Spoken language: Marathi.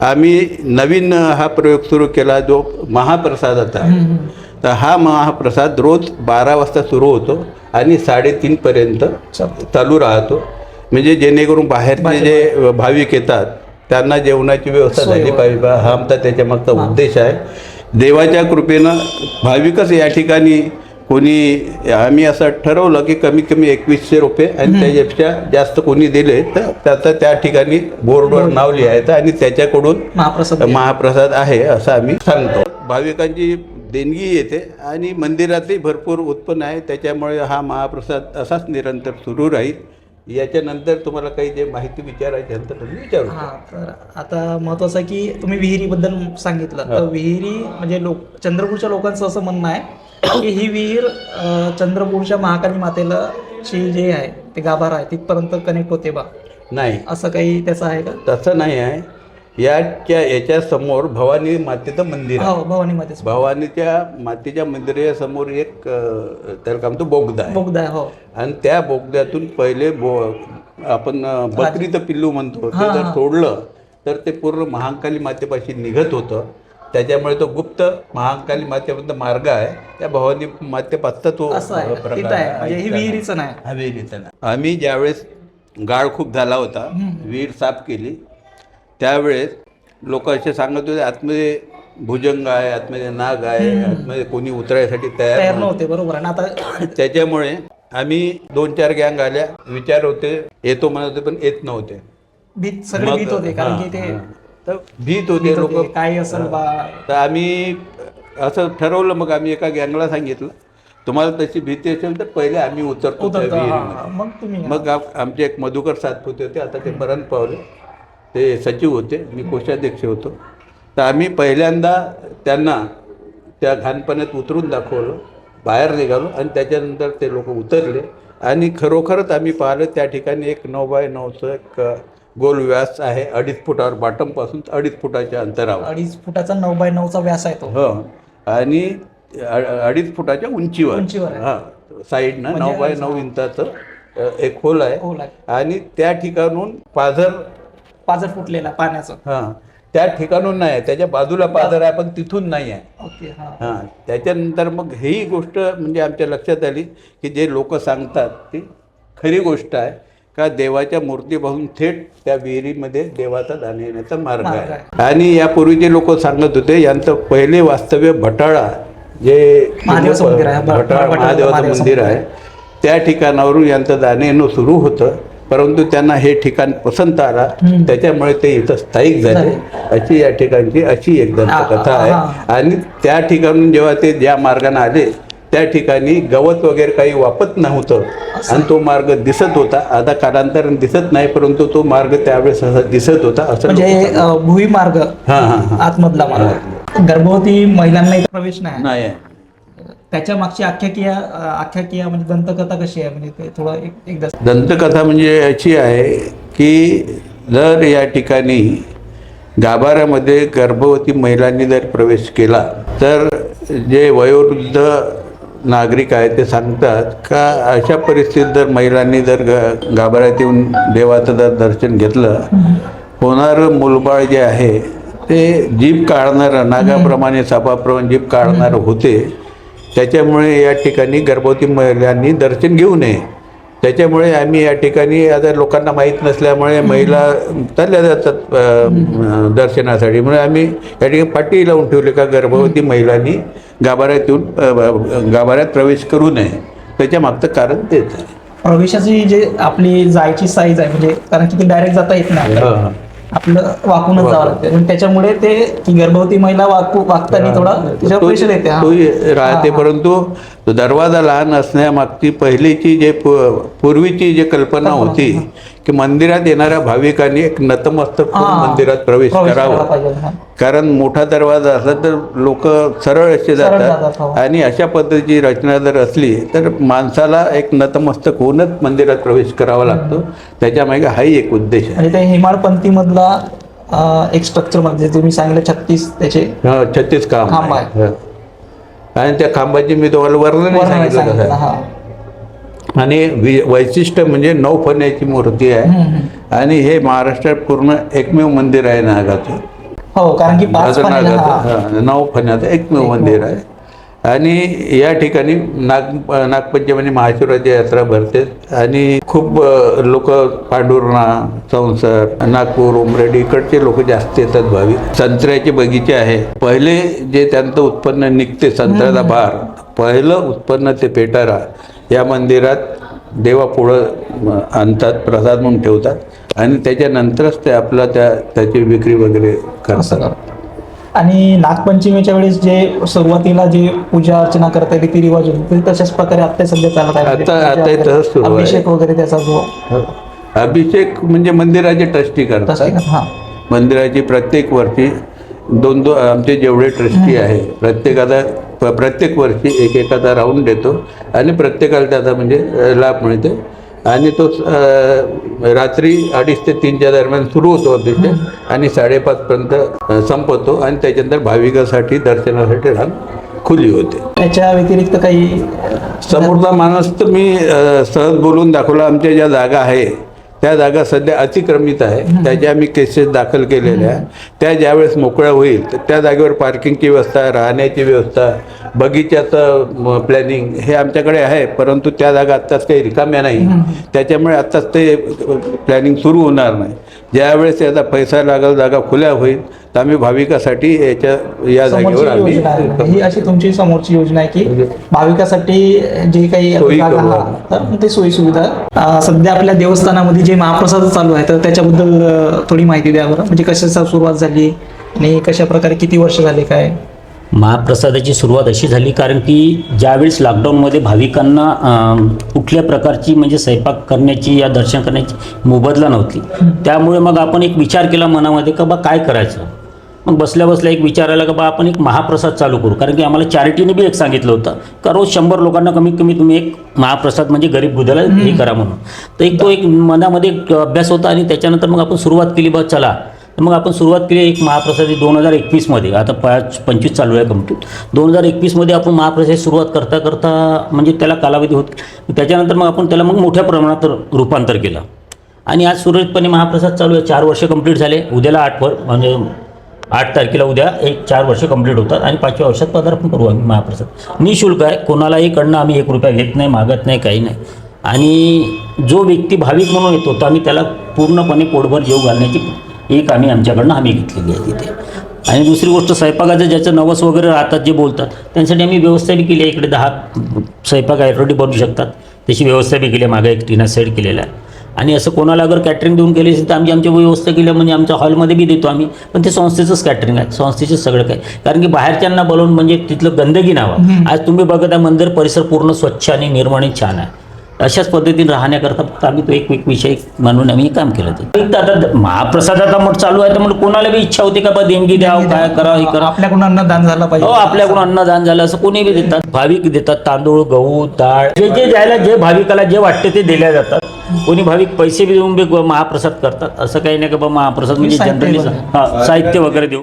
आम्ही नवीन हा प्रयोग सुरू केला जो महाप्रसादाचा आहे. तर हा महाप्रसाद रोज बारा वाजता सुरू होतो आणि साडेतीनपर्यंत चालू राहतो. म्हणजे जेणेकरून बाहेरचे जे भाविक येतात त्यांना जेवणाची व्यवस्था झाली पाहिजे. बा हा आमचा त्याच्यामागचा उद्देश आहे. देवाच्या कृपेनं भाविकच या ठिकाणी कोणी आम्ही असं ठरवलं की कमीत कमी एकवीसशे रुपये आणि त्याच्यापेक्षा जास्त कोणी दिले तर त्याचं त्या ठिकाणी बोर्डवर नाव लिहायचं आणि त्याच्याकडून महाप्रसाद महाप्रसाद आहे असं आम्ही सांगतो. भाविकांची देणगी येते आणि मंदिरातही भरपूर उत्पन्न आहे. त्याच्यामुळे हा महाप्रसाद असाच निरंतर सुरू राहील. याच्यानंतर तुम्हाला काही जे माहिती विचारायची असेल तर तुम्ही विचारू हा तर आता महत्वाचं आहे की तुम्ही विहिरीबद्दल सांगितलं. तर विहिरी म्हणजे लोक चंद्रपूरच्या लोकांचं असं म्हणणं आहे की ही विहीर चंद्रपूरच्या महाकाली मातेला ची जे आहे ते गाभारा आहे तिथपर्यंत कनेक्ट होते बा. नाही. असं काही त्याचं आहे का? तसं नाही आहे. याच्या याच्या समोर भवानी मातेचं मंदिर आहे. हो भवानी मातेच भवानीच्या मातेच्या मंदिरासमोर एक अ, त्याला काय म्हणतो बोगदा आहे. बोगदा आहे, हो. आणि त्या बोगद्यातून पहिले बो आपण अ, बकरीचं पिल्लू म्हणतो. ते जर सोडलं तर ते पूर्ण महाकाली मातेपाशी निघत होतं. त्याच्यामुळे तो गुप्त महाकाली मातेपर्यंत मार्ग आहे. त्या भवानी मातेपासचा तो असं आहे. प्रकार तिथं आहे. म्हणजे ही विहिरीचं नाही. विहिरीचा नाही. आम्ही ज्यावेळेस गाळ खूप झाला होता विहीर साफ केली. त्यावेळेस लोक असे सांगत होते आतमध्ये भुजंग आहे आतमध्ये नाग आहे आतमध्ये कोणी उतरायसाठी तयार नव्हतं. बरोबर आणि आता त्याच्यामुळे आम्ही दोन चार गँग आल्या विचार होते येतो म्हणत होते पण येत नव्हते भीत सगळे मग- भीत होते कारण की ते. तर भीत होते भीत लोक होते, काय असेल बा तर आम्ही असं ठरवलं मग आम्ही एका गँगला सांगितलं तुम्हाला तशी भीती असेल तर पहिले आम्ही उतरतो त्या उतरतो हा, विहिरीमध्ये. हा. मग तुम्ही मग आप- आमचे एक मधुकर सातपुते होते आता ते मरण पावले ते सचिव होते मी कोषाध्यक्ष होतो. तर आम्ही पहिल्यांदा त्यांना त्या घाणपणात उतरून दाखवलं बाहेर निघालो आणि त्याच्यानंतर ते लोक उतरले. आणि खरोखरच आम्ही पाहिलं त्या ठिकाणी एक नऊ बाय नऊचं एक गोल व्यास आहे अडीच फुटावर बॉटमपासून अडीच फुटाच्या अंतरावर. अडीच फुटाचा नऊ बाय नऊचा व्यास आहे तो. हो. आणि अडीच फुटाच्या उंचीवर. उंचीवर. हा. साईडनं नऊ बाय नऊ इंचाचं एक खोल आहे. आणि त्या ठिकाणून पाझर पाजर फुटलेला पाण्याचं. हां. त्या ठिकाणून नाही आहे. त्याच्या बाजूला पाझर आहे पण तिथून नाही आहे. ओके हा. हां. त्याच्यानंतर मग ही गोष्ट म्हणजे आमच्या लक्षात आली की जे लोक सांगतात ती खरी गोष्ट आहे का देवाच्या मूर्तीपासून थेट त्या विहिरीमध्ये देवाचा दान येण्याचा मार्ग मार्ग आहे. आणि यापूर्वीचे लोक सांगत होते यांचं पहिले वास्तव्य भटाळा जे महादेवाचं मंदिर आहे. भटाळा भटाळा महादेवाचं महादेवाचं मंदिर मंदिर आहे. त्या ठिकाणावरून यांचं दान येणं सुरू होतं. परंतु त्यांना हे ठिकाण पसंत आला. त्याच्यामुळे ते इथं स्थायिक झाले. अशी या ठिकाणची अशी एक दंतकथा. आहे. आणि त्या ठिकाणून जेव्हा ते ज्या मार्गाने आले त्या ठिकाणी गवत वगैरे काही वापत नव्हतं. आणि तो मार्ग दिसत होता. आता कालांतराने दिसत नाही परंतु तो मार्ग त्यावेळेस असा दिसत होता असं म्हणजे भुईमार्ग हां हां हां. आतमधला मार्ग. गर्भवती महिलांना इथे प्रवेश नाही. त्याच्या मागची आख्याकिया आख्याकिया म्हणजे दंतकथा कशी आहे? म्हणजे ते थोडं एक- एकदा दंतकथा म्हणजे अशी आहे की जर या ठिकाणी गाभाऱ्यामध्ये गर्भवती महिलांनी जर प्रवेश केला तर जे वयोवृद्ध नागरिक आहेत ते सांगतात का अशा परिस्थितीत जर महिलांनी जर ग गाभाऱ्यात येऊन देवाचं जर दर्शन घेतलं होणारं मुलबाळ जे आहे ते जीभ काढणारं नागाप्रमाणे सापाप्रमाणे जीभ काढणारं होते. त्याच्यामुळे या ठिकाणी गर्भवती महिलांनी दर्शन घेऊ नये. त्याच्यामुळे आम्ही या ठिकाणी आता लोकांना माहीत नसल्यामुळे महिला चालल्या जातात दर्शनासाठी. म्हणून आम्ही या ठिकाणी पाटी लावून ठेवले का गर्भवती महिलांनी गाभाऱ्यात येऊन गाभाऱ्यात प्रवेश करू नये. त्याच्या मागचं कारण तेच आहे. प्रवेशाची जे आपली जायची साईज आहे म्हणजे कारण की ते डायरेक्ट जाता येत नाही. आपलं वाकूनच जावं लागतं त्याच्यामुळे ते की गर्भवती महिला वाकू वागताना थोडा त्याच्यावर तो- प्रेशर येते हा. तो राहते परंतु तो दरवाजा लहान असण्यामागची पहिलीची जे पू- पूर्वीची जी कल्पना होती की मंदिरात येणाऱ्या भाविकांनी एक नतमस्तक होऊन. मंदिरात प्रवेश करावा. कारण मोठा दरवाजा असला तर लोक सरळ असे जातात, हो. आणि अशा पद्धतीची रचना जर असली तर माणसाला एक नतमस्तक होऊनच मंदिरात प्रवेश करावा लागतो. त्याच्यामागे हाही एक उद्देश आहे. म्हणजे ते हेमाडपंथी मधला अं, एक स्ट्रक्चर म्हणजे तुम्ही सांगितलं छत्तीस त्याचे छत्तीस काम आहे. आणि त्या खांबाची मी तुम्हाला वर्णन सांगितलं आणि वि- वैशिष्ट्य म्हणजे नऊ फण्याची मूर्ती आहे. आणि हे महाराष्ट्रात पूर्ण एकमेव मंदिर आहे नागाचं. हो कारण की नागाचं नऊ फण्याचं एकमेव मंदिर आहे. आणि या ठिकाणी नाग नागपंचमी महाशिवरात्री यात्रा भरते. आणि खूप लोक पांडुर्णा संसार नागपूर उमरेडी इकडचे लोक जास्त येतात भाविक संत्र्याचे बगीचे आहे. पहिले जे त्यांचं उत्पन्न निघते संत्र्याचा भार पहिलं उत्पन्न ते पेटारा. या मंदिरात देवापुढं आणतात प्रसाद म्हणून ठेवतात आणि त्याच्यानंतरच ते आपला त्या त्याची विक्री वगैरे करतात. आणि नागपंचमीच्या वेळेस जे सुरुवातीला जे पूजा अर्चना करता रीतिरिवाज होते ते तशाच प्रकारे आता सध्या चालत आहे. अभिषेक वगैरे त्याचा जो अभिषेक म्हणजे मंदिराचे ट्रस्टी करतात. हा. मंदिराची प्रत्येक वर्षी दोन दोन आमचे जेवढे ट्रस्टी आहे प्रत्येकाचा प- प्रत्येक वर्षी एक एखादा राऊंड देतो आणि प्रत्येकाला त्याचा म्हणजे लाभ मिळते. आणि तो रात्री अडीच ते तीनच्या दरम्यान सुरू होतो अभिषेक आणि साडेपाचपर्यंत अ, संपतो आणि त्याच्यानंतर भाविकासाठी दर्शनासाठी रांग खुली होते. त्याच्या व्यतिरिक्त काही समोरचा माणूस तर मी सहज बोलून दाखवला आमच्या ज्या जागा आहे त्या जागा सध्या अतिक्रमित आहे. त्याच्या आम्ही केसेस दाखल केलेल्या त्या ज्यावेळेस मोकळ्या होईल तर त्या जागेवर पार्किंगची व्यवस्था राहण्याची व्यवस्था बगीच्याचं प्लॅनिंग हे आमच्याकडे आहे. परंतु त्या जागा आत्ताच काही रिकाम्या नाही. त्याच्यामुळे आत्ताच ते प्लॅनिंग सुरू होणार नाही. ज्यावेळेस याचा पैसा लागेल जागा खुल्या होईल तर आम्ही भाविकासाठी याच्या या समोरची जागेवर आम्ही योजना आहे. ही अशी तुमची समोरची योजना आहे की भाविकासाठी जे काही सोयी जागा करू हा, तर ते सोयी सुविधा अं, सध्या आपल्या देवस्थानामध्ये जे महाप्रसाद चालू आहे तर त्याच्याबद्दल अं, थोडी माहिती द्या बरं. म्हणजे कशाचा सुरुवात झाली आणि कशा प्रकारे किती वर्ष झाले काय? महाप्रसादाची सुरुवात अशी झाली कारण की ज्यावेळेस लॉकडाऊनमध्ये भाविकांना कुठल्या प्रकारची म्हणजे स्वयंपाक करण्याची या दर्शन करण्याची मोबदला नव्हती. त्यामुळे मग आपण एक विचार केला मनामध्ये का बा काय करायचं? मग बसल्या बसल्या एक विचार आला का बा आपण एक महाप्रसाद चालू करू? कारण की आम्हाला चॅरिटीने बी एक सांगितलं होतं का रोज शंभर लोकांना कमीत कमी तुम्ही एक महाप्रसाद म्हणजे गरीब बुद्धाला हे करा म्हणून. तर एक तो एक मनामध्ये एक अभ्यास होता आणि त्याच्यानंतर मग आपण सुरुवात केली बा चला. तर मग आपण सुरुवात केली एक महाप्रसादी दोन हजार एकवीसमध्ये. आता पाच पंचवीस चालू आहे कंप्लीट दोन हजार एकवीसमध्ये आपण महाप्रसादी सुरुवात करता करता म्हणजे त्याला कालावधी होत. त्याच्यानंतर मग आपण त्याला मग मोठ्या प्रमाणात रूपांतर केलं. आणि आज सुरळीतपणे महाप्रसाद चालू आहे. चार वर्ष कंप्लीट झाले. उद्याला आठ वर म्हणजे आठ तारखेला उद्या एक चार वर्ष कंप्लीट होतात. आणि पाचव्या वर्षात पदार्पण करू आम्ही महाप्रसाद. निशुल्क आहे. कोणालाही कडनं आम्ही एक रुपया घेत नाही मागत नाही काही नाही. आणि जो व्यक्ती भाविक म्हणून येतो तर आम्ही त्याला पूर्णपणे पोटभर जेव घालण्याची एक आम्ही आमच्याकडनं हमी घेतलेली आहे तिथे. आणि दुसरी गोष्ट स्वयंपाकाचं ज्याचं नवस वगैरे राहतात जे बोलतात त्यांसाठी आम्ही व्यवस्था बी केली आहे. इकडे दहा स्वयंपाक ऑलरेडी बनवू शकतात. त्याची व्यवस्था बी केली आहे. मागे एक टीना सेट केलेला आहे. आणि असं कोणाला अगर कॅटरिंग देऊन केली असेल तर आमची आमची व्यवस्था केली म्हणजे आमच्या हॉलमध्ये बी देतो आम्ही. पण ते संस्थेचंच कॅटरिंग आहे. संस्थेचं सगळं काय कारण की बाहेरच्यांना बोलवून म्हणजे तिथलं गंदगी नावं. आज तुम्ही बघत आहे मंदिर परिसर पूर्ण स्वच्छ आणि निर्मळ आणि छान आहे. अशाच पद्धतीने राहण्याकरता फक्त आम्ही तो एक एक विषय म्हणून आम्ही हे काम केलं ते. एक तर आता महाप्रसाद आता मग चालू आहे तर मग कोणाला बी इच्छा होती का बा देणगी द्यावं काय करावं हे करा. आपल्याकडून अन्नदान झालं हो पाहिजे आपल्याकडून अन्नदान झालं असं कोणी बी देतात. भाविक देतात तांदूळ गहू डाळ. जे जे द्यायला जे भाविकाला जे वाटते ते दिल्या जातात. कोणी भाविक पैसे बी देऊन बी महाप्रसाद करतात. असं काही नाही का बा महाप्रसाद म्हणजे जनरली. हा साहित्य वगैरे देऊ